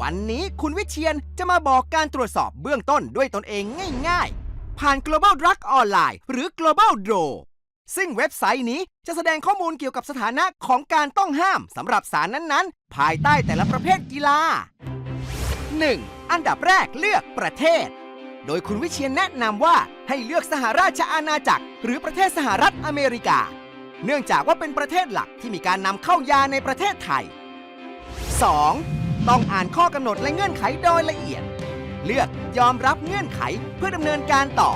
วันนี้คุณวิเชียนจะมาบอกการตรวจสอบเบื้องต้นด้วยตนเองง่าย ๆ ผ่าน Global Drug Online หรือ Global Draw ซึ่งเว็บไซต์นี้จะแสดงข้อมูลเกี่ยวกับสถานะของการต้องห้ามสำหรับสารนั้นๆ ภายใต้แต่ละประเภทกีฬา 1. อันดับแรกเลือกประเทศ โดยคุณวิเชียนแนะนำว่าให้เลือกสหราชอาณาจักร หรือประเทศสหรัฐอเมริกา เนื่องจากว่าเป็นประเทศหลักที่มีการนำเข้ายาในประเทศไทย 2. ต้องอ่านข้อกำหนดและเงื่อนไขโดยละเอียด เลือกยอมรับเงื่อนไขเพื่อดำเนินการต่อ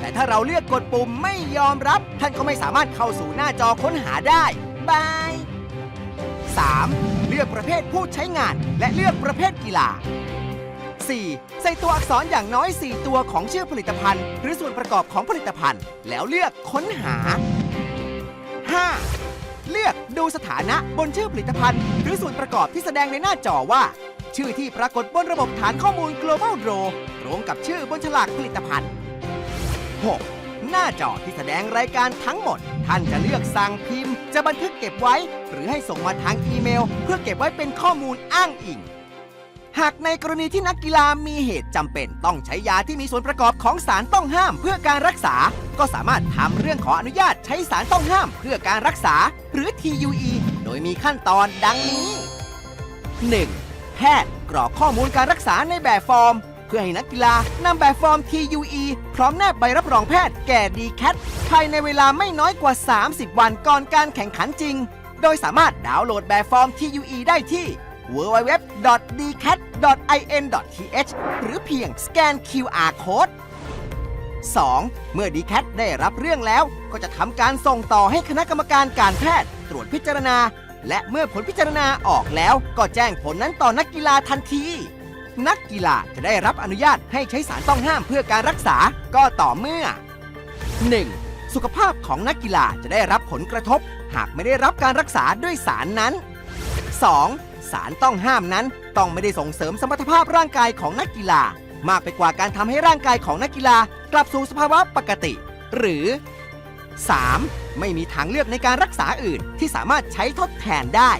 แต่ถ้าเราเลือกกดปุ่มไม่ยอมรับ ท่านก็ไม่สามารถเข้าสู่หน้าจอค้นหาได้บาย 3. เลือกประเภทผู้ใช้งานและเลือกประเภทกีฬา 4. ใส่ตัวอักษรอย่างน้อย 4 ตัวของชื่อผลิตภัณฑ์ หรือส่วนประกอบของผลิตภัณฑ์ แล้วเลือกค้นหา 5. เลือกดูสถานะบนชื่อผลิตภัณฑ์ หรือส่วนประกอบที่แสดงในหน้าจอว่า ชื่อที่ปรากฏบนระบบฐานข้อมูล global draw ตรงกับชื่อบนฉลากผลิตภัณฑ์ 6. หน้าจอที่แสดงรายการทั้งหมด ท่านจะเลือกสั่งพิมพ์ จะบันทึกเก็บไว้ หรือให้ส่งมาทางอีเมล เพื่อเก็บไว้เป็นข้อมูลอ้างอิง หากในกรณีที่นักกีฬามีเหตุจำเป็นต้องใช้ยาที่มีส่วนประกอบของสารต้องห้ามเพื่อการรักษา ก็สามารถทำเรื่องขออนุญาตใช้สารต้องห้ามเพื่อการรักษา หรือ TUE โดยมีขั้นตอนดังนี้ 1. แพทย์กรอกข้อมูลการรักษาในแบบฟอร์ม เพื่อให้นักกีฬานำแบบฟอร์ม TUE พร้อมแนบใบรับรองแพทย์แก่ DCAT ภายในเวลาไม่น้อยกว่า 30 วันก่อนการแข่งขันจริง โดยสามารถดาวน์โหลดแบบฟอร์ม TUE ได้ที่ www.dcat.in.th หรือเพียงสแกน QR code 2. เมื่อ DCAT ได้รับเรื่องแล้ว ก็จะทำการส่งต่อให้คณะกรรมการการแพทย์ ตรวจพิจารณา และเมื่อผลพิจารณาออกแล้ว ก็แจ้งผลนั้นต่อนักกีฬาทันที นักกีฬาจะได้รับอนุญาตให้ใช้สารต้องห้ามเพื่อการรักษาก็ต่อเมื่อ 1. สุขภาพของนักกีฬาจะได้รับผลกระทบ หากไม่ได้รับการรักษาด้วยสารนั้น 2. สารต้องห้ามนั้น ต้องไม่ได้ส่งเสริมสมรรถภาพร่างกายของนักกีฬา มากไปกว่าการทำให้ร่างกายของนักกีฬากลับสู่สภาวะปกติ หรือ 3. ไม่มีทางเลือกในการรักษาอื่นที่สามารถใช้ทดแทนได้